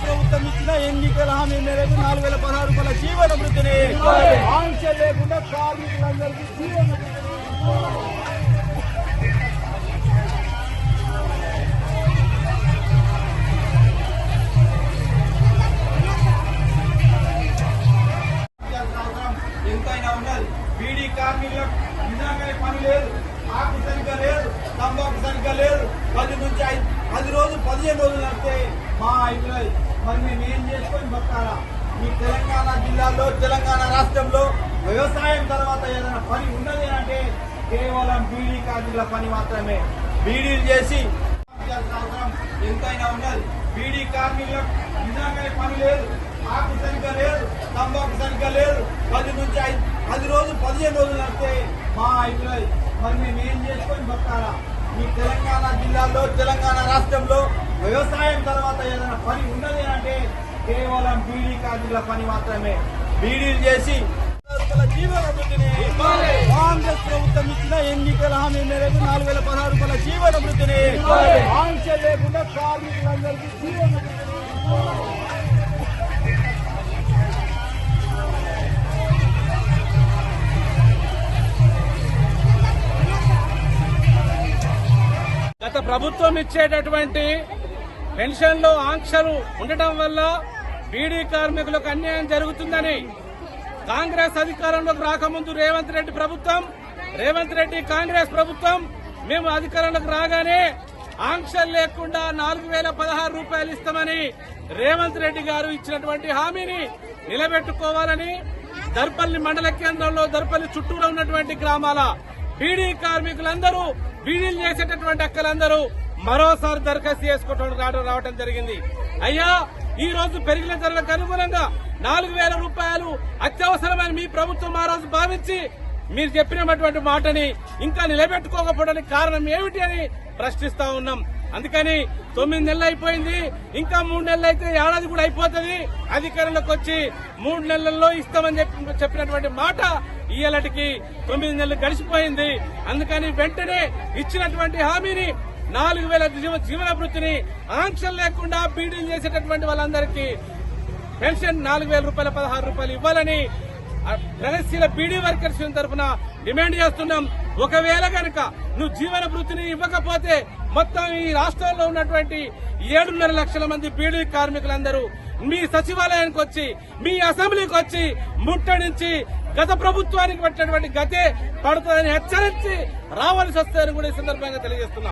ప్రభుత్వం ఇచ్చిన ఎన్నికల హామీ మేరకు నాలుగు వేల పదహారు రూపాయల జీవన వృత్తిని ఆంక్ష లేకుండా కార్మికులందరికీ జీవన ఎంతైనా ఉండాలి బీడీ కార్మికులకు నిజంగానే పని లేదు ఆకు సరిగ్గా లేదు తంబాకు సరిగ్గా లేదు పది నుంచి ఐదు పది రోజులు పదిహేను రోజులు నడితే మా అయిపోయి మరి మేము ఏం చేసుకొని బతకాలా? ఈ తెలంగాణ జిల్లాలో తెలంగాణ రాష్ట్రంలో వ్యవసాయం తర్వాత ఏదైనా పని ఉన్నది అంటే కేవలం బీడీ కార్మికుల పని మాత్రమే. బీడీలు చేసి అవసరం ఎంతైనా ఉన్నది. బీడీ కార్మికులకు నిజంగానే పని లేదు. ఆకు సరిగ్గా లేదు. తంబాకు సరిగ్గా లేదు. పది నుంచి ఐదు పది రోజులు పదిహేను రోజులు నడితే మా అయిపోయి మరి మేము ఏం చేసుకొని బతకాలా? ఈ తెలంగాణ జిల్లాలో తెలంగాణ రాష్ట్రంలో వ్యవసాయం తర్వాత ఏదైనా పని ఉన్నది అంటే కేవలం బీడీ కార్మికుల పని మాత్రమే. బీడీలు చేసి కాంగ్రెస్ ప్రభుత్వం ఇచ్చిన ఎన్నికల హామీ మేరకు నాలుగు వేల పదహారు రూపాయల జీవన వృద్ధిని ఆంక్ష లేకుండా కార్మికులందరికీ జీవన గత ప్రభుత్వం ఇచ్చేటటువంటి పెన్షన్లో ఆంక్షలు ఉండటం వల్ల బీడీ కార్మికులకు అన్యాయం జరుగుతుందని కాంగ్రెస్ అధికారంలోకి రాకముందు రేవంత్ రెడ్డి ప్రభుత్వం రేవంత్ రెడ్డి కాంగ్రెస్ ప్రభుత్వం మేము అధికారంలోకి రాగానే ఆంక్షలు లేకుండా నాలుగు వేల పదహారు రూపాయలు ఇస్తామని రేవంత్ రెడ్డి గారు ఇచ్చినటువంటి హామీని నిలబెట్టుకోవాలని దర్పల్లి మండల కేంద్రంలో దర్పల్లి చుట్టూరా ఉన్నటువంటి గ్రామాల బీడీ కార్మికులందరూ బీడీలు చేసేటటువంటి అక్కలందరూ మరోసారి దరఖాస్తు చేసుకోవడం రావడం రావడం జరిగింది. అయ్యా ఈ రోజు పెరిగిన ధరలకు అనుగుణంగా నాలుగు వేల రూపాయలు అత్యవసరమని మీ ప్రభుత్వం ఆ రోజు భావించి మీరు చెప్పినటువంటి మాటని ఇంకా నిలబెట్టుకోకపోవడానికి కారణం ఏమిటి అని ప్రశ్నిస్తా ఉన్నాం. అందుకని తొమ్మిది నెలలు అయిపోయింది ఇంకా మూడు నెలలు అయితే ఏడాది కూడా అయిపోతుంది. అధికారంలోకి వచ్చి మూడు నెలల్లో ఇస్తామని చెప్పి చెప్పినటువంటి మాట ఇయ్యాలటికి తొమ్మిది నెలలు గడిచిపోయింది. అందుకని వెంటనే ఇచ్చినటువంటి హామీని నాలుగు వేల జీవన వృత్తిని ఆంక్షలు లేకుండా బీడీలు చేసేటటువంటి వాళ్ళందరికీ పెన్షన్ నాలుగు వేల రూపాయల పదహారు రూపాయలు ఇవ్వాలని ప్రగతిశీల బీడీ వర్కర్స్ తరఫున డిమాండ్ చేస్తున్నాం. ఒకవేళ కనుక నువ్వు జీవన వృత్తిని ఇవ్వకపోతే మొత్తం ఈ రాష్ట్రంలో ఉన్నటువంటి ఏడున్నర లక్షల మంది బీడీ కార్మికులందరూ మీ సచివాలయానికి వచ్చి మీ అసెంబ్లీకి వచ్చి ముట్టడించి గత ప్రభుత్వానికి పట్టినటువంటి గతే పడుతుందని హెచ్చరించి రావాల్సి వస్తాయని కూడా ఈ సందర్భంగా తెలియజేస్తున్నాం.